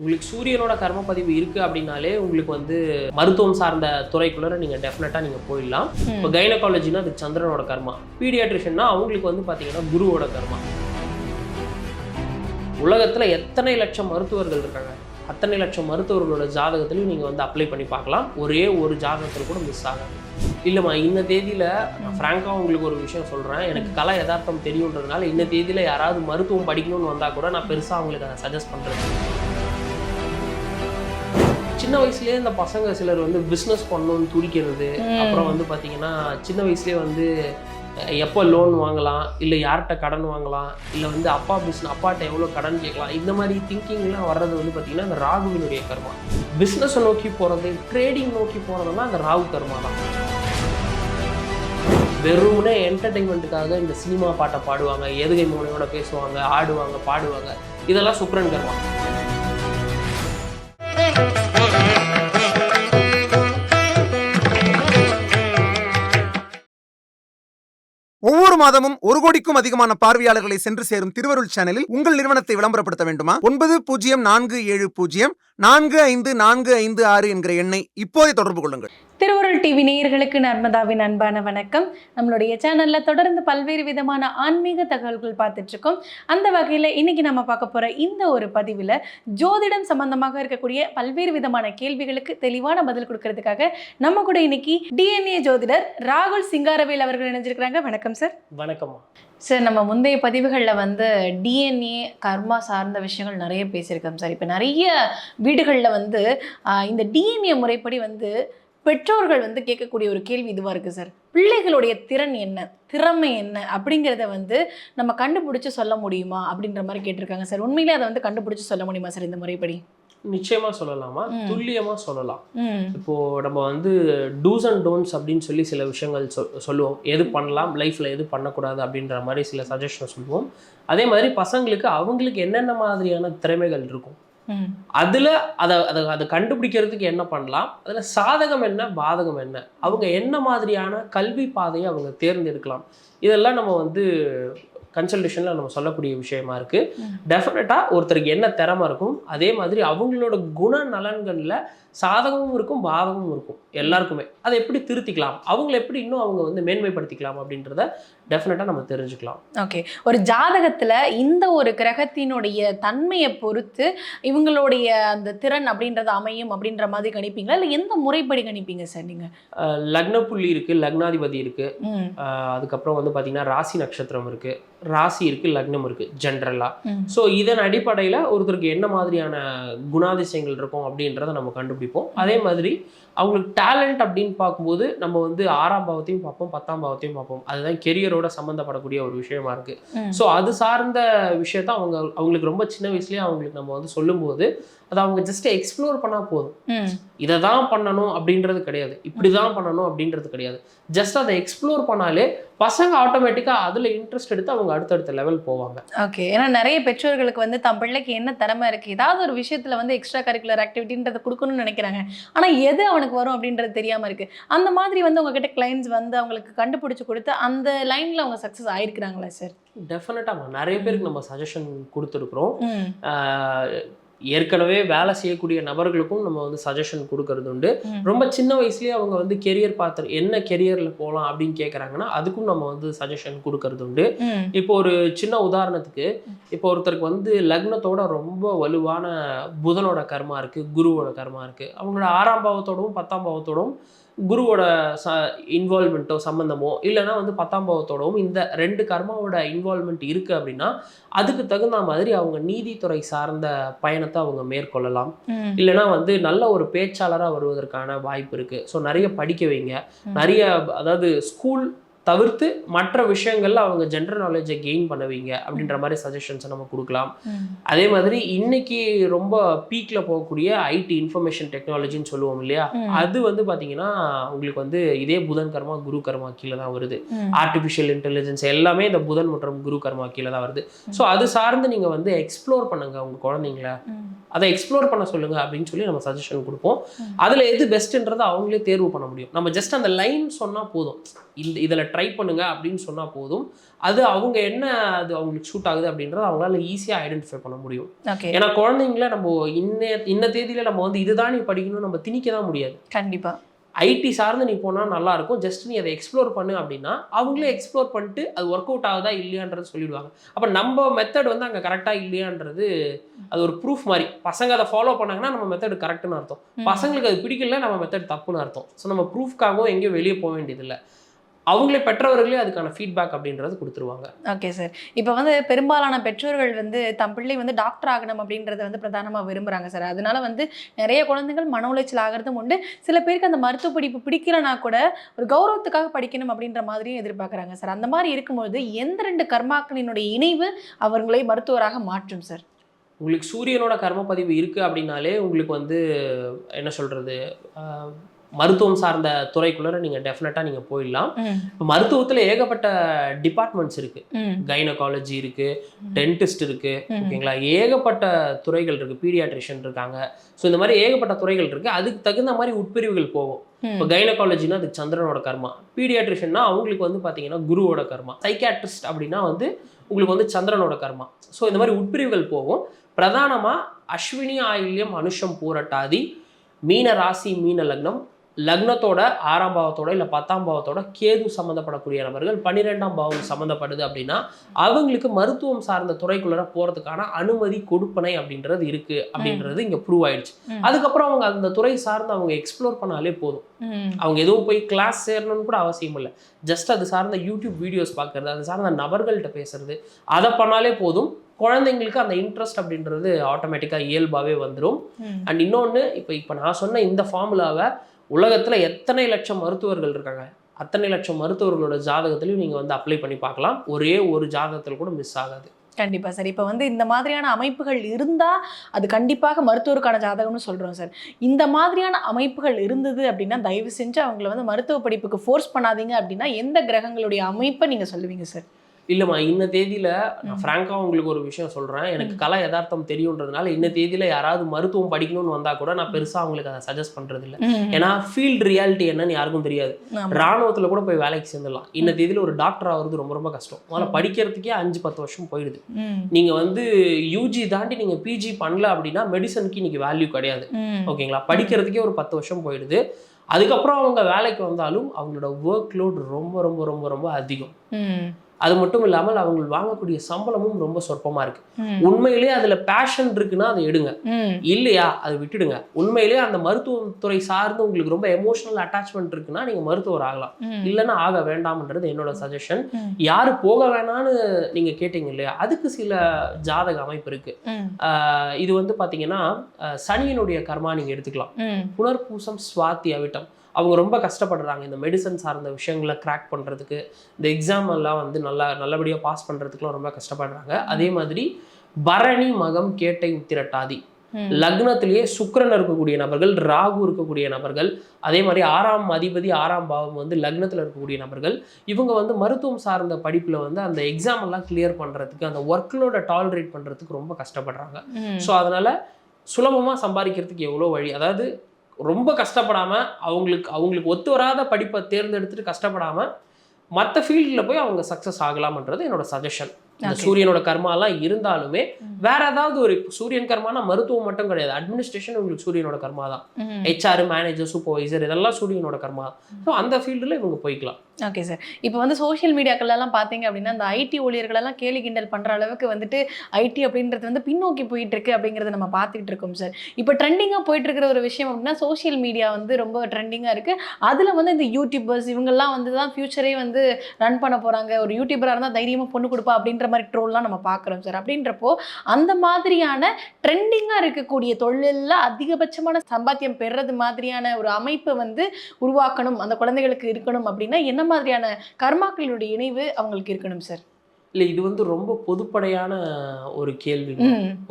உங்களுக்கு சூரியனோட கர்ம பதிவு இருக்குது அப்படின்னாலே உங்களுக்கு வந்து மருத்துவம் சார்ந்த துறைக்குள்ள நீங்கள் டெஃபினட்டாக நீங்கள் போயிடலாம். இப்போ கைனகாலஜினா அது சந்திரனோட கர்மா. பீடியாட்ரிஷன்னா அவங்களுக்கு வந்து பார்த்தீங்கன்னா குருவோட கர்மா. உலகத்தில் எத்தனை லட்சம் மருத்துவர்கள் இருக்காங்க? அத்தனை லட்சம் மருத்துவர்களோட ஜாதகத்திலையும் நீங்கள் வந்து அப்ளை பண்ணி பார்க்கலாம். ஒரே ஒரு ஜாதகத்தில் கூட மிஸ் ஆகாது. இல்லைம்மா இந்த தேதியில் நான் ஃப்ராங்காக உங்களுக்கு ஒரு விஷயம் சொல்கிறேன் எனக்கு கலை யதார்த்தம் தெரியுன்றதுனால இந்த தேதியில் யாராவது மருத்துவம் படிக்கணும்னு வந்தால் கூட நான் பெருசாக அவங்களுக்கு அதை சஜஸ்ட் பண்ணுறேன் சின்ன வயசுலயே இந்த பசங்க சிலர் வந்து பிஸ்னஸ் பண்ணணும்னு துடிக்கிறது. அப்புறம் வந்து பார்த்தீங்கன்னா சின்ன வயசுலேயே வந்து எப்போ லோன் வாங்கலாம் இல்லை யார்கிட்ட கடன் வாங்கலாம் இல்லை வந்து அப்பா பிஸ்னஸ் அப்பாட்ட எவ்வளோ கடன் கேட்கலாம் இந்த மாதிரி திங்கிங்லாம் வர்றது வந்து பார்த்தீங்கன்னா இந்த ராகுவினுடைய கர்மா. பிஸ்னஸை நோக்கி போகிறது ட்ரேடிங் நோக்கி போகிறதெல்லாம் அந்த ராகு கர்மா தான். வெறுமனே என்டர்டைன்மெண்ட்டுக்காக இந்த சினிமா பாட்டை பாடுவாங்க எதுகை மூனையோட பேசுவாங்க ஆடுவாங்க பாடுவாங்க. இதெல்லாம் சுக்ரன் கர்மா. மாதமும் ஒரு கோடிக்கும் அதிகமான பார்வையாளர்களை சென்று சேரும் திருவருள் சேனலில் உங்கள் நிறுவனத்தை விளம்பரப்படுத்த வேண்டுமா? ஒன்பது பூஜ்ஜியம் நான்கு ஏழு பூஜ்ஜியம் நான்கு ஐந்து நான்கு ஐந்து ஆறு என்கிற எண்ணை இப்போதே தொடர்பு கொள்ளுங்கள். திருவருள் டிவி நேயர்களுக்கு நர்மதாவின் அன்பான வணக்கம். நம்மளுடைய சேனல்ல தொடர்ந்து பல்வேறு விதமான ஆன்மீக தகவல்கள் பார்த்துட்டு இருக்கோம். அந்த வகையில இன்னைக்கு நம்ம பார்க்க போற இந்த ஒரு பதிவில் ஜோதிடம் சம்பந்தமாக இருக்கக்கூடிய பல்வேறு விதமான கேள்விகளுக்கு தெளிவான பதில் கொடுக்கறதுக்காக நம்ம கூட இன்னைக்கு டிஎன்ஏ ஜோதிடர் ராகுல் சிங்காரவேல் அவர்கள் இணைஞ்சிருக்கிறாங்க. வணக்கம் சார் வணக்கம்மா. சார் நம்ம முந்தைய பதிவுகளில் வந்து டிஎன்ஏ கர்மா சார்ந்த விஷயங்கள் நிறைய பேசியிருக்கோம் சார். இப்போ நிறைய வீடுகளில் வந்து இந்த டிஎன்ஏ முறைப்படி வந்து பெற்றோர்கள் வந்து கேட்கக்கூடிய ஒரு கேள்வி இதுவாக இருக்குது சார். பிள்ளைகளுடைய திறன் என்ன? திறமை என்ன? அப்படிங்கிறத வந்து நம்ம கண்டுபிடிச்சி சொல்ல முடியுமா? அப்படின்ற மாதிரி கேட்டிருக்காங்க சார். உண்மையிலே அதை வந்து கண்டுபிடிச்சி சொல்ல முடியுமா சார் இந்த முறைப்படி? நிச்சயமா சொல்லலாமா. துல்லியமா சொல்லலாம். இப்போ நம்ம வந்து டூஸ் அண்ட் டோன்ஸ் அப்படின்னு சொல்லி சில விஷயங்கள் சொல் சொல்லுவோம். எது பண்ணலாம்? லைஃப்ல எது பண்ணக்கூடாது அப்படின்ற மாதிரி சில சஜஷன் சொல்லுவோம். அதே மாதிரி பசங்களுக்கு அவங்களுக்கு என்னென்ன மாதிரியான திறமைகள் இருக்கும்? அதுல அதை அதை அதை கண்டுபிடிக்கிறதுக்கு என்ன பண்ணலாம்? அதுல சாதகம் என்ன பாதகம் என்ன? அவங்க என்ன மாதிரியான கல்வி பாதையை அவங்க தேர்ந்தெடுக்கலாம்? இதெல்லாம் நம்ம வந்து கன்சல்டேஷனில் நம்ம சொல்லக்கூடிய விஷயமா இருக்குது டெஃபினட்டாக ஒருத்தருக்கு என்ன திறமை இருக்கும் அதே மாதிரி அவங்களோட குண நலன்களில் சாதகமும் இருக்கும் பாதகமும் இருக்கும். எல்லாருக்குமே. அதை எப்படி திருத்திக்கலாம்? அவங்கள எப்படி இன்னும் அவங்க வந்து மேன்மைப்படுத்திக்கலாம் அப்படின்றத டெஃபினட்டாக நம்ம தெரிஞ்சுக்கலாம். ஓகே ஒரு ஜாதகத்துல இந்த ஒரு கிரகத்தினுடைய தன்மையை பொறுத்து இவங்களுடைய அந்த திறன் அப்படின்றது அமையும் அப்படின்ற மாதிரி கணிப்பீங்களா? இல்லை எந்த முறைப்படி கணிப்பீங்க சார் நீங்க? அஹ் லக்ன புள்ளி இருக்கு லக்னாதிபதி இருக்கு. ம். அஹ் அதுக்கப்புறம் வந்து பார்த்தீங்கன்னா ராசி நட்சத்திரம் இருக்கு. ராசி இருக்கு லக்னம் இருக்கு ஜென்ரலாக ஸோ இதன் அடிப்படையில் ஒருத்தருக்கு என்ன மாதிரியான குணாதிசயங்கள் இருக்கும் அப்படின்றத நம்ம கண்டுபிடிப்போம். அதே மாதிரி அவங்களுக்கு டேலண்ட் அப்படின்னு பார்க்கும்போது நம்ம வந்து ஆறாம் பாவத்தையும் பார்ப்போம் பத்தாம் பாவத்தையும் பார்ப்போம். அதுதான் கெரியரோட சம்மந்தப்படக்கூடிய ஒரு விஷயமா இருக்கு. ஸோ அது சார்ந்த விஷயத்த அவங்க அவங்களுக்கு ரொம்ப சின்ன வயசுலயே அவங்களுக்கு நம்ம வந்து சொல்லும்போது அதை அவங்க ஜஸ்ட் எக்ஸ்ப்ளோர் பண்ணால் போதும். இதை தான் பண்ணணும் அப்படின்றது கிடையாது. இப்படி தான் பண்ணணும் அப்படின்றது கிடையாது. ஜஸ்ட் அதை எக்ஸ்ப்ளோர் பண்ணாலே பசங்க ஆட்டோமேட்டிக்காக அதில் இன்ட்ரெஸ்ட் எடுத்து அவங்க அடுத்தடுத்த லெவல் போவாங்க. ஓகே ஏன்னா நிறைய பெற்றோர்களுக்கு வந்து தம் பிள்ளைக்கு என்ன திறமை இருக்கு? ஏதாவது ஒரு விஷயத்துல வந்து எக்ஸ்ட்ரா கரிக்குலர் ஆக்டிவிட்டின்றத கொடுக்கணும்னு நினைக்கிறாங்க. ஆனா எது அவனுக்கு வரும் அப்படின்றது தெரியாம இருக்கு. அந்த மாதிரி வந்து உங்ககிட்ட கிளைண்ட்ஸ் வந்து அவங்களுக்கு கண்டுபிடிச்சு கொடுத்து அந்த லைன்ல அவங்க சக்சஸ் ஆயிருக்கிறாங்களா சார் டெஃபினட்டாக நிறைய பேருக்கு நம்ம சஜஷன் கொடுத்துருக்குறோம். ஏற்கனவே வேலை செய்யக்கூடிய நபர்களுக்கும் நம்ம வந்து சஜஷன் கொடுக்கறது உண்டு. ரொம்ப சின்ன வயசுலயே அவங்க வந்து கெரியர் பார்த்து என்ன கெரியரில் போகலாம் அப்படின்னு கேட்குறாங்கன்னா அதுக்கும் நம்ம வந்து சஜஷன் கொடுக்கறது உண்டு இப்போ ஒரு சின்ன உதாரணத்துக்கு இப்போ ஒருத்தருக்கு வந்து லக்னத்தோட ரொம்ப வலுவான புதனோட கர்மா இருக்கு குருவோட கர்மா இருக்கு. அவங்களோட ஆறாம் பாவத்தோடவும் பத்தாம் பாவத்தோடவும் குருவோட ச இன்வால்மெண்ட்டோ சம்மந்தமோ இல்லைன்னா வந்து பத்தாம் பாவத்தோடவும் இந்த ரெண்டு கர்மாவோட இன்வால்மெண்ட் இருக்கு அப்படின்னா அதுக்கு தகுந்த மாதிரி அவங்க நீதித்துறை சார்ந்த பயணத்தை அவங்க மேற்கொள்ளலாம். ம். இல்லைன்னா வந்து நல்ல ஒரு பேச்சாளராக வருவதற்கான வாய்ப்பு இருக்கு. ஸோ நிறைய படிக்க வைங்க. நிறைய அதாவது ஸ்கூல் தவிர்த்து மற்ற விஷயங்கள்ல அவங்க ஜென்ரல் நாலேஜை கெயின் பண்ண வைங்க அப்படின்ற மாதிரி சஜஷன்ஸை நம்ம கொடுக்கலாம். அதே மாதிரி இன்னைக்கு ரொம்ப பீக்ல போகக்கூடிய ஐடி இன்ஃபர்மேஷன் டெக்னாலஜின்னு சொல்லுவோம் இல்லையா. அது வந்து பாத்தீங்கன்னா உங்களுக்கு வந்து இதே புதன் கர்மா குரு கர்மா கீழே தான் வருது. ஆர்டிஃபிஷியல் இன்டெலிஜென்ஸ் எல்லாமே இந்த புதன் மற்றும் குரு கர்மா கீழே தான் வருது. ஸோ அது சார்ந்து நீங்க வந்து எக்ஸ்ப்ளோர் பண்ணுங்க உங்க குழந்தைங்கள. அதை எக்ஸ்ப்ளோர் பண்ண சொல்லுங்க அப்படின்னு சொல்லி நம்ம சஜஷன் கொடுப்போம். அதுல எது பெஸ்ட்ன்றதை அவங்களே தேர்வு பண்ண முடியும். நம்ம ஜஸ்ட் அந்த லைன் சொன்னா போதும். இந்த இதில் ட்ரை பண்ணுங்க அப்படின்னு சொன்னால் போதும். அது அவங்க என்ன அது அவங்களுக்கு ஷூட் ஆகுது அப்படின்றத அவங்களால ஈஸியாக ஐடென்டிஃபை பண்ண முடியும். ஏன்னா குழந்தைங்கள நம்ம இன்ன இன்ன தேதியில நம்ம வந்து இதுதான் நீ படிக்கணும் நம்ம திணிக்க தான் முடியாது. கண்டிப்பா. ஐடி சார்ந்து நீ போனால் நல்லா இருக்கும் ஜஸ்ட் நீ அதை எக்ஸ்ப்ளோர் பண்ணு அப்படின்னா அவங்களே எக்ஸ்ப்ளோர் பண்ணிட்டு அது ஒர்க் அவுட் ஆகுதா இல்லையான்றது சொல்லிடுவாங்க. அப்போ நம்ம மெத்தட் வந்து அங்கே கரெக்டாக இல்லையான்றது அது ஒரு ப்ரூஃப் மாதிரி. பசங்க அதை ஃபாலோ பண்ணாங்கன்னா நம்ம மெத்தட் கரெக்ட்னு அர்த்தம். பசங்களுக்கு அது பிடிக்கல நம்ம மெத்தட் தப்புன்னு அர்த்தம். ஸோ நம்ம ப்ரூஃப்காகவும் எங்கேயும் வெளியே போக வேண்டியதில்லை. அவங்களே பெற்றவர்களே அதுக்கான ஃபீட்பேக் அப்படின்றது கொடுத்துருவாங்க. ஓகே சார் இப்போ வந்து பெரும்பாலான பெற்றோர்கள் வந்து தம் பிள்ளை வந்து டாக்டர் ஆகணும் அப்படின்றத வந்து பிரதானமாக விரும்புகிறாங்க சார் அதனால வந்து நிறைய குழந்தைகள் மன உளைச்சல் ஆகிறதும் உண்டு. சில பேருக்கு அந்த மருத்துவ படிப்பு பிடிக்கலனா கூட ஒரு கௌரவத்துக்காக படிக்கணும் அப்படின்ற மாதிரியும் எதிர்பார்க்குறாங்க சார் அந்த மாதிரி இருக்கும்பொழுது எந்த ரெண்டு கர்மாக்களினுடைய இணைவு அவர்களை மருத்துவராக மாற்றும் சார் உங்களுக்கு சூரியனோட கர்ம பதிவு இருக்குது அப்படின்னாலே உங்களுக்கு வந்து என்ன சொல்கிறது மருத்துவம் சார்ந்த துறைக்குள்ளே நீங்கள் டெஃபினட்டாக நீங்கள் போயிடலாம். இப்போ மருத்துவத்தில் ஏகப்பட்ட டிபார்ட்மெண்ட்ஸ் இருக்குது கைனகாலஜி இருக்குது. டென்டிஸ்ட் இருக்குது. ஓகேங்களா? ஏகப்பட்ட துறைகள் இருக்குது பீடியாட்ரிஷியன் இருக்காங்க. ஸோ இந்த மாதிரி ஏகப்பட்ட துறைகள் இருக்குது அதுக்கு தகுந்த மாதிரி உட்பிரிவுகள் போகும். இப்போ கைனகாலஜினா அது சந்திரனோட கர்மா. பீடியாட்ரிஷியன்னா அவங்களுக்கு வந்து பார்த்தீங்கன்னா குருவோட கர்மா. சைக்காட்ரிஸ்ட் அப்படின்னா வந்து உங்களுக்கு வந்து சந்திரனோட கர்மா. ஸோ இந்த மாதிரி உட்பிரிவுகள் போகும். பிரதானமாக அஸ்வினி ஆயில்யம் அனுஷம் பூரட்டாதி மீன ராசி மீன லக்னம் லக்னத்தோட ஆறாம் பாவத்தோட இல்லை பத்தாம் பாவத்தோட கேது சம்மந்தப்படக்கூடிய நபர்கள் பன்னிரெண்டாம் பாவம் சம்மந்தப்படுது அப்படின்னா அவங்களுக்கு மருத்துவம் சார்ந்த துறைக்குள்ளே போகிறதுக்கான அனுமதி கொடுப்பனை அப்படின்றது இருக்கு அப்படின்றது இங்கே ப்ரூவ் ஆயிடுச்சு. அதுக்கப்புறம் அவங்க அந்த துறை சார்ந்து அவங்க எக்ஸ்ப்ளோர் பண்ணாலே போதும். அவங்க எதுவும் போய் கிளாஸ் சேரணும்னு கூட அவசியம் இல்லை. ஜஸ்ட் அது சார்ந்த யூடியூப் வீடியோஸ் பார்க்கறது அது சார்ந்த நபர்கள்ட்ட பேசுறது அதை பண்ணாலே போதும். குழந்தைங்களுக்கு அந்த இன்ட்ரெஸ்ட் அப்படின்றது ஆட்டோமேட்டிக்காக இயல்பாகவே வந்துடும் அண்ட் இன்னொன்று இப்போ இப்போ நான் சொன்ன இந்த ஃபார்முலாவை உலகத்தில் எத்தனை லட்சம் மருத்துவர்கள் இருக்காங்க? அத்தனை லட்சம் மருத்துவர்களோட ஜாதகத்திலையும் நீங்கள் வந்து அப்ளை பண்ணி பார்க்கலாம். ஒரே ஒரு ஜாதகத்தில் கூட மிஸ் ஆகாது. கண்டிப்பாக சார். இப்போ வந்து இந்த மாதிரியான அமைப்புகள் இருந்தால் அது கண்டிப்பாக மருத்துவருக்கான ஜாதகம்னு சொல்கிறோம் சார். இந்த மாதிரியான அமைப்புகள் இருந்தது அப்படின்னா தயவு செஞ்சு அவங்கள வந்து மருத்துவ படிப்புக்கு ஃபோர்ஸ் பண்ணாதீங்க அப்படின்னா எந்த கிரகங்களுடைய அமைப்பை நீங்கள் சொல்லுவீங்க சார்? இல்லைம்மா இன்ன தேதியில் நான். ஃப்ராங்காக உங்களுக்கு ஒரு விஷயம் சொல்கிறேன் எனக்கு கலை யதார்த்தம் தெரியுன்றதுனால இன்ன தேதியில் யாராவது மருத்துவம் படிக்கணும்னு வந்தால் கூட நான் பெருசாக அவங்களுக்கு அதை சஜஸ்ட் பண்ணுறது இல்லை ஏன்னா ஃபீல்டு ரியாலிட்டி என்னன்னு யாருக்கும் தெரியாது. ராணுவத்தில் கூட போய் வேலைக்கு சேர்ந்துடலாம். இன்ன தேதியில் ஒரு டாக்டர் ஆகிறது ரொம்ப ரொம்ப கஷ்டம். ம். படிக்கிறதுக்கே அஞ்சு பத்து வருஷம் போயிடுது. நீங்கள் வந்து யூஜி தாண்டி நீங்கள் பிஜி பண்ணல அப்படின்னா மெடிசனுக்கு இன்னைக்கு வேல்யூ கிடையாது. ஓகேங்களா? படிக்கிறதுக்கே ஒரு பத்து வருஷம் போயிடுது. அதுக்கப்புறம் அவங்க வேலைக்கு வந்தாலும் அவங்களோட ஒர்க் லோட் ரொம்ப ரொம்ப ரொம்ப ரொம்ப அதிகம். அது மட்டும் இல்லாமல் அவங்க வாங்கக்கூடிய சம்பளமும் ரொம்ப சொற்பமாக இருக்கு. உண்மையிலேயே அதில் பேஷன் இருக்குன்னா அதை எடுங்க. இல்லையா? அதை விட்டுடுங்க. உண்மையிலேயே அந்த மருத்துவத்துறை சார்ந்து உங்களுக்கு ரொம்ப எமோஷனல் அட்டாச்மெண்ட் இருக்குன்னா நீங்கள் மருத்துவர் ஆகலாம். இல்லைன்னா ஆக வேண்டாம்ன்றது என்னோட சஜஷன் யார் போக வேணான்னு நீங்கள் கேட்டீங்க இல்லையா? அதுக்கு சில ஜாதக அமைப்பு இருக்கு. இது வந்து பார்த்தீங்கன்னா ஆஹ் சனியினுடைய கர்மா நீங்கள் எடுத்துக்கலாம். புனர்பூசம் சுவாதி அவிட்டம் அவங்க ரொம்ப கஷ்டப்படுறாங்க. இந்த மெடிசன் சார்ந்த விஷயங்களை கிராக் பண்ணுறதுக்கு இந்த எக்ஸாம் எல்லாம் வந்து நல்லா நல்லபடியாக பாஸ் பண்ணுறதுக்குலாம் ரொம்ப கஷ்டப்படுறாங்க. அதே மாதிரி பரணி மகம் கேட்டை உத்திரட்டாதி. லக்னத்திலேயே சுக்கிரன் இருக்கக்கூடிய நபர்கள் ராகு இருக்கக்கூடிய நபர்கள் அதே மாதிரி ஆறாம் அதிபதி ஆறாம் பாவம் வந்து லக்னத்தில் இருக்கக்கூடிய நபர்கள் இவங்க வந்து மருத்துவம் சார்ந்த படிப்பில் வந்து அந்த எக்ஸாம் எல்லாம் கிளியர் பண்ணுறதுக்கு அந்த ஒர்க்லோட டாலரேட் பண்ணுறதுக்கு ரொம்ப கஷ்டப்படுறாங்க. ஸோ அதனால் சுலபமாக சம்பாதிக்கிறதுக்கு எவ்வளோ வழி அதாவது ரொம்ப கஷ்டப்படாமல் அவங்களுக்கு அவங்களுக்கு ஒத்து வராத படிப்பை தேர்ந்தெடுத்துட்டு கஷ்டப்படாமல் மற்ற ஃபீல்டில் போய் அவங்க சக்ஸஸ் ஆகலாம்ன்றது என்னோட சஜஷன் இந்த. சூரியனோட கர்மாலாம் இருந்தாலுமே. வேற ஏதாவது ஒரு சூரியன் கர்மானா மருத்துவம் மட்டும் கிடையாது. அட்மினிஸ்ட்ரேஷன் உங்களுக்கு சூரியனோட கர்மா தான். ஹெச்ஆர் மேனேஜர் சூப்பர்வைசர் இதெல்லாம் சூரியனோட கர்மா ஸோ அந்த ஃபீல்டில் இவங்க போய்க்கலாம். ஓகே சார் இப்போ வந்து சோஷியல் மீடியாக்கள்லாம் பார்த்தீங்க அப்படின்னா இந்த ஐடி ஊழியர்களெல்லாம் கேலி கிண்டல் பண்ணுற அளவுக்கு வந்துட்டு ஐடி அப்படின்றது வந்து பின்னோக்கி போயிட்டு இருக்கு அப்படிங்கிறத நம்ம பார்த்துக்கிட்டு இருக்கோம் சார் இப்போ ட்ரெண்டிங்காக போயிட்டு இருக்கிற ஒரு விஷயம் அப்படின்னா சோஷியல் மீடியா வந்து ரொம்ப ட்ரெண்டிங்காக இருக்கு. அதில் வந்து இந்த யூடியூபர்ஸ் இவங்கெல்லாம் வந்து தான் ஃபியூச்சரே வந்து ரன் பண்ண போகிறாங்க ஒரு யூடியூபராக இருந்தால் தைரியமாக பொண்ணு கொடுப்பா அப்படின்ற மாதிரி ட்ரோல்லாம் நம்ம பார்க்குறோம் சார் அப்படின்றப்போ அந்த மாதிரியான ட்ரெண்டிங்காக இருக்கக்கூடிய தொழிலில் அதிகபட்சமான சம்பாத்தியம் பெறுறது மாதிரியான ஒரு அமைப்பை வந்து உருவாக்கணும் அந்த குழந்தைகளுக்கு இருக்கணும் அப்படின்னா என்ன மாதிரியான கர்மாக்களுடைய இணைவு அவங்களுக்கு இருக்கணும் சார் இல்லை இது வந்து ரொம்ப பொதுப்படையான ஒரு கேள்வி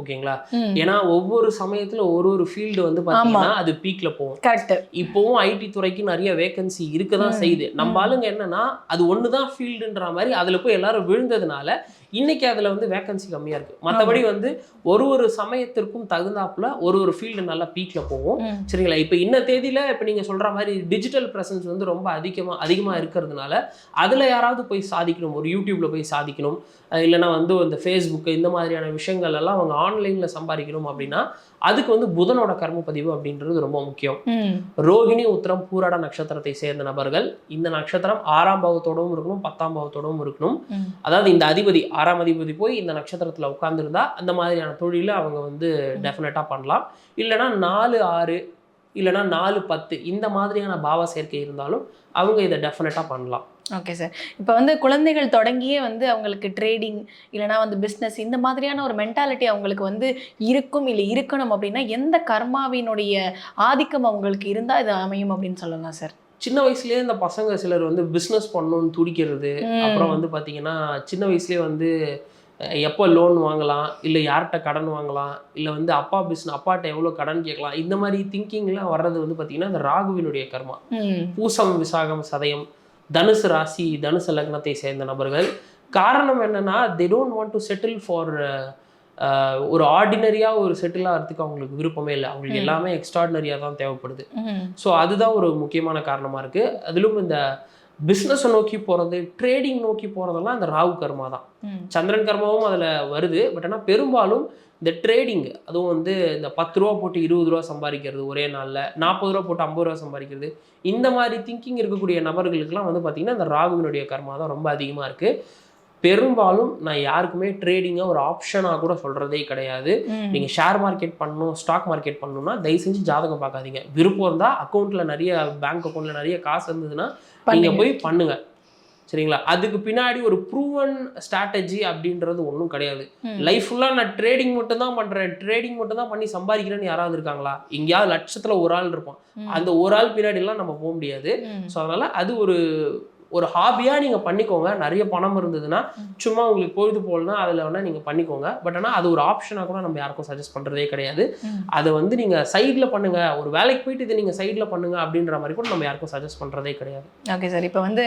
ஓகேங்களா? ஏன்னா ஒவ்வொரு சமயத்துல ஒரு ஒரு ஃபீல்டு வந்து பார்த்தீங்கன்னா அது பீக்ல போகும். கரெக்ட் இப்போவும் ஐடி துறைக்கு நிறைய வேகன்சி இருக்க தான் செய்யுது. நம்ம. ஆளுங்க என்னன்னா அது ஒன்று தான் ஃபீல்டுன்ற மாதிரி அதில் போய் எல்லாரும் விழுந்ததுனால இன்னைக்கு அதுல வந்து வேகன்சி கம்மியா இருக்கு. மற்றபடி வந்து ஒரு ஒரு சமயத்திற்கும் தகுந்தாப்புல ஒரு ஒரு ஃபீல்டு நல்லா பீக்ல போகும். சரிங்களா? இப்போ இன்ன தேதியில இப்போ நீங்க சொல்ற மாதிரி டிஜிட்டல் பிரசன்ஸ் வந்து ரொம்ப அதிகமா அதிகமா இருக்கிறதுனால அதுல யாராவது போய் சாதிக்கணும். ஒரு யூடியூப்ல போய் சாதிக்கணும். அஹ் இல்லைன்னா வந்து இந்த ஃபேஸ்புக் இந்த மாதிரியான விஷயங்கள் எல்லாம் அவங்க ஆன்லைன்ல சம்பாதிக்கணும் அப்படின்னா அதுக்கு வந்து புதனோட கர்ம பதிவு அப்படின்றது ரொம்ப முக்கியம். ரோகிணி உத்திரம் பூராட நட்சத்திரத்தை சேர்ந்த நபர்கள் இந்த நட்சத்திரம் ஆறாம் பாவத்தோடவும் இருக்கணும் பத்தாம் பாவத்தோடவும் இருக்கணும். அதாவது இந்த அதிபதி ஆறாம் அதிபதி போய் இந்த நட்சத்திரத்துல உட்கார்ந்திருந்தா அந்த மாதிரியான தொழிலை அவங்க வந்து டெஃபினட்டா பண்ணலாம். இல்லைன்னா நாலு ஆறு இல்லைன்னா நாலு பத்து இந்த மாதிரியான பாவ சேர்க்கை இருந்தாலும் அவங்க இதை டெஃபினட்டா பண்ணலாம். ஓகே சார் இப்போ வந்து குழந்தைகள் தொடங்கியே வந்து அவங்களுக்கு ட்ரேடிங் இல்லைனா வந்து பிஸ்னஸ் இந்த மாதிரியான ஒரு மென்டாலிட்டி அவங்களுக்கு வந்து இருக்கும் இல்லை இருக்கணும் அப்படின்னா எந்த கர்மாவினுடைய ஆதிக்கம் அவங்களுக்கு இருந்தால் இது அமையும் அப்படின்னு சொல்லலாம் சார் சின்ன வயசுலயே இந்த பசங்க சிலர் வந்து பிஸ்னஸ் பண்ணணும்னு துடிக்கிறது. அப்புறம் வந்து பார்த்தீங்கன்னா சின்ன வயசுலேயே வந்து எப்போ லோன் வாங்கலாம்? இல்லை யார்கிட்ட கடன் வாங்கலாம்? இல்லை வந்து அப்பா பிஸ்னஸ் அப்பாட்ட எவ்வளோ கடன் கேட்கலாம்? இந்த மாதிரி திங்கிங்லாம் வர்றது வந்து பார்த்தீங்கன்னா இந்த ராகுவினுடைய கர்மா. பூசம் விசாகம் சதயம் தனுசு ராசி தனுசு லக்னத்தை சேர்ந்த நபர்கள். காரணம் என்னன்னா they don't want to settle for ஒரு ஆர்டினரியாக ஒரு செட்டில் ஆகிறதுக்கு அவங்களுக்கு விருப்பமே இல்லை. அவங்களுக்கு. எல்லாமே எக்ஸ்ட்ராடினரியாக தான் தேவைப்படுது. ஸோ அதுதான் ஒரு முக்கியமான காரணமாக இருக்குது அதிலும் இந்த பிஸ்னஸை நோக்கி போகிறது ட்ரேடிங் நோக்கி போகிறதெல்லாம் இந்த ராகு கர்மா தான். சந்திரன் கர்மாவும் அதில் வருது. பட் ஆனால் பெரும்பாலும் இந்த ட்ரேடிங் அதுவும் வந்து இந்த பத்து ரூபா போட்டு இருபது ரூபா சம்பாதிக்கிறது ஒரே நாளில் நாற்பது ரூபா போட்டு ஐம்பது ரூபா சம்பாதிக்கிறது இந்த மாதிரி திங்கிங் இருக்கக்கூடிய நபர்களுக்கெல்லாம் வந்து பார்த்திங்கன்னா இந்த ராகுவினுடைய கர்மா தான் ரொம்ப அதிகமாக இருக்குது பெரும்பாலும் நான் யாருக்குமே ட்ரேடிங்கை ஒரு ஆப்ஷனாக கூட சொல்கிறதே கிடையாது. நீங்கள் ஷேர் மார்க்கெட் பண்ணணும் ஸ்டாக் மார்க்கெட் பண்ணணும்னா தயவு செஞ்சு ஜாதகம் பார்க்காதீங்க விருப்பம் இருந்தால் அக்கௌண்ட்டில் நிறைய பேங்க் அக்கௌண்ட்டில் நிறைய காசு இருந்ததுன்னா நீங்கள். போய் பண்ணுங்க சரிங்களா அதுக்கு பின்னாடி ஒரு ப்ரூவன் ஸ்ட்ராட்டஜி அப்படின்றது ஒன்றும் கிடையாது. லைஃப் ஃபுல்லாக நான் ட்ரேடிங் மட்டும் தான் பண்ணுறேன் ட்ரேடிங் மட்டும் தான் பண்ணி சம்பாதிக்கிறேன்னு யாராவது இருக்காங்களா எங்கேயாவது லட்சத்தில் ஒரு ஆள் இருப்பான். அந்த ஒரு ஆள் பின்னாடிலாம் நம்ம போக முடியாது. ஸோ அதனால் அது ஒரு ஒரு ஹாபியாக நீங்கள் பண்ணிக்கோங்க. நிறைய பணம் இருந்ததுன்னா. சும்மா உங்களுக்கு பொழுது போகலன்னா அதில் வேணால் நீங்கள் பண்ணிக்கோங்க. பட் ஆனால் அது ஒரு ஆப்ஷனாக கூட நம்ம யாருக்கும் சஜஸ்ட் பண்ணுறதே கிடையாது. அதை வந்து நீங்கள் சைடில் பண்ணுங்க. ஒரு வேலைக்கு போயிட்டு இதை நீங்கள் சைடில் பண்ணுங்க அப்படின்ற மாதிரி கூட நம்ம யாருக்கும் சஜஸ்ட் பண்ணுறதே கிடையாது. ஓகே சார் இப்போ வந்து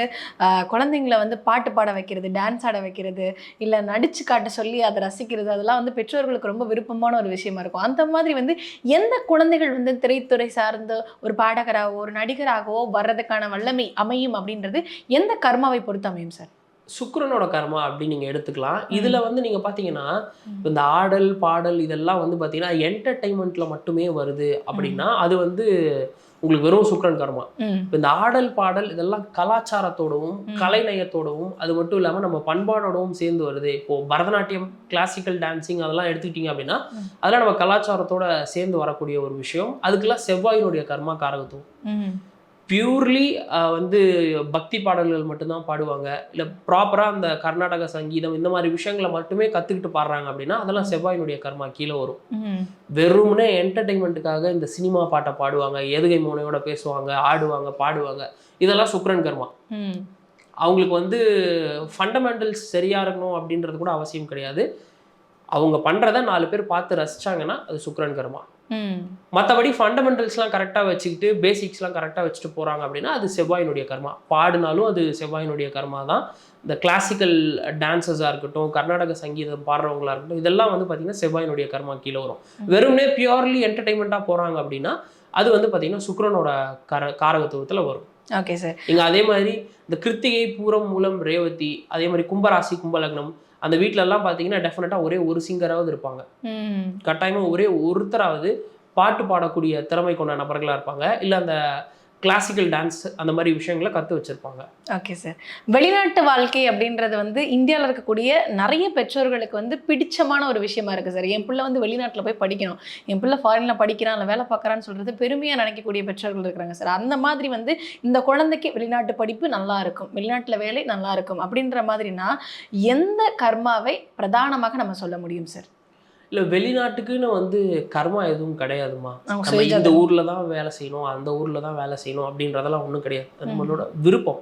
குழந்தைங்கள வந்து பாட்டு பாட வைக்கிறது டான்ஸ் ஆட வைக்கிறது இல்லை நடிச்சு காட்ட சொல்லி அதை ரசிக்கிறது அதெல்லாம் வந்து பெற்றோர்களுக்கு ரொம்ப விருப்பமான ஒரு விஷயமா இருக்கும். அந்த மாதிரி வந்து எந்த குழந்தைகள் வந்து திரைத்துறை சார்ந்த ஒரு பாடகராகவோ ஒரு நடிகராகவோ வர்றதுக்கான வல்லமை அமையும் அப்படின்றது எந்த கர்மாவை பொறுத்து அமையும் சார்? சுக்கிரனோட கர்மா அப்படின்னு நீங்கள் எடுத்துக்கலாம். இதில் வந்து நீங்கள் பார்த்தீங்கன்னா. இந்த ஆடல் பாடல் இதெல்லாம் வந்து பார்த்தீங்கன்னா என்டர்டைன்மெண்ட்டில் மட்டுமே வருது அப்படின்னா அது வந்து உங்களுக்கு வெறும் சுக்கிரன் கர்மா. இந்த ஆடல் பாடல் இதெல்லாம் கலாச்சாரத்தோடவும். கலைநயத்தோடவும் அது மட்டும் இல்லாமல் நம்ம பண்பாடோடவும் சேர்ந்து வருது. இப்போ பரதநாட்டியம் கிளாசிக்கல் டான்சிங் அதெல்லாம் எடுத்துக்கிட்டீங்க அப்படின்னா. அதெல்லாம் நம்ம கலாச்சாரத்தோட சேர்ந்து வரக்கூடிய ஒரு விஷயம். அதுக்கெல்லாம் செவ்வாயினுடைய கர்மா காரகத்துவம். பியூர்லி வந்து பக்தி பாடல்கள் மட்டும்தான் பாடுவாங்க. இல்லை ப்ராப்பராக அந்த கர்நாடக சங்கீதம் இந்த மாதிரி விஷயங்களை மட்டுமே கற்றுக்கிட்டு பாடுறாங்க அப்படின்னா அதெல்லாம் செவ்வாயினுடைய கர்மா கீழே வரும். வெறுமனே என்டர்டைன்மெண்ட்டுக்காக இந்த சினிமா பாட்டை பாடுவாங்க எதுகை மோனையோட பேசுவாங்க ஆடுவாங்க பாடுவாங்க. இதெல்லாம் சுக்ரன் கர்மா. அவங்களுக்கு வந்து ஃபண்டமெண்டல்ஸ் சரியாக இருக்கணும் அப்படின்றது கூட அவசியம் கிடையாது. அவங்க பண்ணுறத நாலு பேர் பார்த்து ரசிச்சாங்கன்னா அது சுக்ரன் கர்மா. மற்றபடி ஃபண்டமெண்டல்ஸ்லாம் கரெக்டாக வச்சுக்கிட்டு பேசிக்ஸ்லாம் கரெக்டாக வச்சுட்டு போகிறாங்க அப்படின்னா அது செவ்வாயினுடைய கர்மா. பாடினாலும் அது செவ்வாயினுடைய கர்மா தான். இந்த கிளாசிக்கல் டான்சஸாக இருக்கட்டும் கர்நாடக சங்கீதம் பாடுறவங்களா இருக்கட்டும் இதெல்லாம் வந்து பார்த்திங்கன்னா செவ்வாயினுடைய கர்மா கீழே வரும். வெறுமனே பியூர்லி என்டர்டைன்மெண்ட்டாக போகிறாங்க அப்படின்னா அது வந்து பார்த்திங்கன்னா சுக்கிரனோட கார காரகத்துவத்தில் வரும். ஓகே சார் இங்கே அதே மாதிரி இந்த கிருத்திகை பூரம் மூலம் ரேவதி அதே மாதிரி கும்பராசி கும்பலக்னம் அந்த வீட்ல எல்லாம் பார்த்தீங்கன்னா டெஃபினட்டாக ஒரே ஒரு சிங்கராவது இருப்பாங்க. கட்டாயமாக ஒரே ஒருத்தராவது பாட்டு பாடக்கூடிய திறமை கொண்ட நபர்களாக இருப்பாங்க. இல்லை அந்த கிளாசிக்கல் டான்ஸ் அந்த மாதிரி விஷயங்களை கற்று வச்சுருப்பாங்க. ஓகே சார் வெளிநாட்டு வாழ்க்கை அப்படின்றது வந்து இந்தியாவில் இருக்கக்கூடிய நிறைய பெற்றோர்களுக்கு வந்து பிடிச்சமான ஒரு விஷயமா இருக்குது சார் என் பிள்ளை வந்து வெளிநாட்டில் போய் படிக்கணும். என் பிள்ளை ஃபாரினில் படிக்கிறான் இல்லை வேலை பார்க்குறான்னு சொல்கிறது பெருமையாக நினைக்கக்கூடிய பெற்றோர்கள் இருக்கிறாங்க சார் அந்த மாதிரி வந்து இந்த குழந்தைக்கு வெளிநாட்டு படிப்பு நல்லா இருக்கும் வெளிநாட்டில் வேலை நல்லா இருக்கும் அப்படின்ற மாதிரினா எந்த கர்மாவை பிரதானமாக நம்ம சொல்ல முடியும் சார் இல்லை வெளிநாட்டுக்குன்னு வந்து கர்மா எதுவும் கிடையாதுமா நம்ம இந்த. ஊரில் தான் வேலை செய்யணும் அந்த ஊரில் தான் வேலை செய்யணும் அப்படின்றதெல்லாம் ஒன்றும் கிடையாது. நம்மளோட விருப்பம்.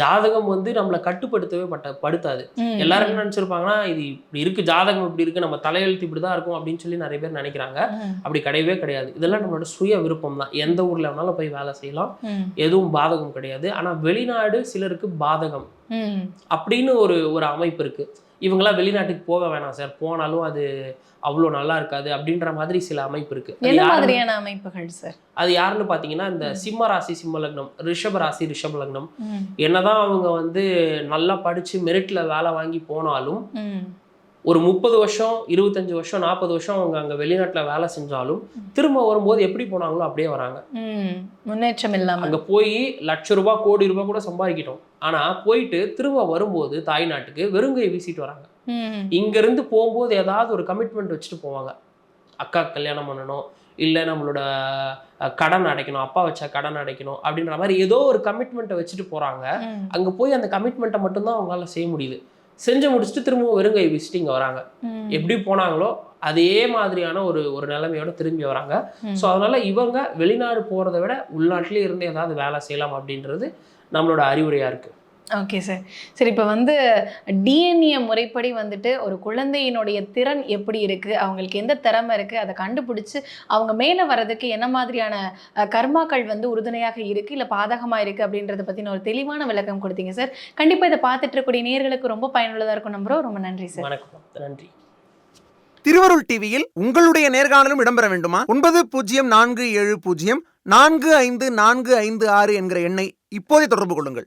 ஜாதகம் வந்து நம்மளை கட்டுப்படுத்தவே பட்ட படுத்தாது. எல்லாரும் என்ன நினச்சிருப்பாங்கன்னா இது இப்படி இருக்கு ஜாதகம் இப்படி இருக்கு நம்ம தலையெழுத்து இப்படி தான் இருக்கும் அப்படின்னு சொல்லி நிறைய பேர் நினைக்கிறாங்க. அப்படி கிடையவே கிடையாது. இதெல்லாம் நம்மளோட சுய விருப்பம் தான். எந்த ஊர்ல வேணாலும் போய் வேலை செய்யலாம். எதுவும் பாதகம் கிடையாது. ஆனா வெளிநாடு சிலருக்கு பாதகம் அப்படின்னு ஒரு ஒரு அமைப்பு இருக்கு. இவங்கெல்லாம் வெளிநாட்டுக்கு போக வேணாம் சார். போனாலும் அது அவ்வளோ நல்லா இருக்காது அப்படின்ற மாதிரி சில அமைப்பு இருக்கு. என்ன மாதிரியான அமைப்புகள் சார்? அது யாருன்னு பார்த்தீங்கன்னா இந்த சிம்ம ராசி சிம்ம லக்னம் ரிஷப ராசி ரிஷப லக்னம். என்னதான் அவங்க வந்து நல்லா படிச்சு மெரிட்ல வேலை வாங்கி போனாலும் ஒரு முப்பது வருஷம் இருபத்தஞ்சு வருஷம் நாற்பது வருஷம் அவங்க அங்கே வெளிநாட்டில் வேலை செஞ்சாலும் திரும்ப வரும்போது எப்படி போனாங்களோ அப்படியே வராங்க. முன்னேற்றம் இல்லாம. அங்கே போய் லட்ச ரூபாய் கோடி ரூபாய் கூட சம்பாதிக்கிட்டோம். ஆனால் போயிட்டு திரும்ப வரும்போது தாய்நாட்டுக்கு வெறுங்கையை வீசிட்டு வராங்க. இங்கேருந்து போகும்போது ஏதாவது ஒரு கமிட்மெண்ட் வச்சுட்டு போவாங்க. அக்கா கல்யாணம் பண்ணணும் இல்லை நம்மளோட கடன் அடைக்கணும் அப்பா வச்ச கடன் அடைக்கணும் அப்படின்ற மாதிரி ஏதோ ஒரு கமிட்மெண்ட்டை வச்சுட்டு போகிறாங்க அங்கே போய் அந்த கமிட்மெண்ட்டை மட்டும்தான் அவங்களால செய்ய முடியுது. செஞ்சு முடிச்சுட்டு திரும்பவும் வெறுங்கை வீசிட்டு இங்கே வராங்க. எப்படி போனாங்களோ அதே மாதிரியான ஒரு ஒரு நிலைமையோட திரும்பி வராங்க. ஸோ அதனால இவங்க வெளிநாடு போகிறத விட உள்நாட்டிலே இருந்து ஏதாவது வேலை செய்யலாம் அப்படின்றது நம்மளோட அறிவுரையாக இருக்கு ஓகே சார் சரி இப்போ வந்து டிஎன்ஏ முறைப்படி வந்துட்டு ஒரு குழந்தையினுடைய திறன் எப்படி இருக்கு? அவங்களுக்கு எந்த திறமை இருக்கு? அதை கண்டுபிடிச்சு அவங்க மேலே வர்றதுக்கு என்ன மாதிரியான கர்மாக்கள் வந்து உறுதுணையாக இருக்கு இல்லை பாதகமாக இருக்கு அப்படின்றத பற்றின ஒரு தெளிவான விளக்கம் கொடுத்தீங்க சார் கண்டிப்பாக இதை பார்த்துட்டு இருக்கக்கூடிய நேர்களுக்கு ரொம்ப பயனுள்ளதாக இருக்கும் நம்புறோம் ரொம்ப நன்றி சார் வணக்கம். நன்றி. திருவருள் டிவியில் உங்களுடைய நேர்காணலும் இடம்பெற வேண்டுமா? ஒன்பது பூஜ்ஜியம் நான்கு ஏழு பூஜ்ஜியம் நான்கு ஐந்து நான்கு ஐந்து ஆறு என்கிற எண்ணை இப்போதே தொடர்பு கொள்ளுங்கள்.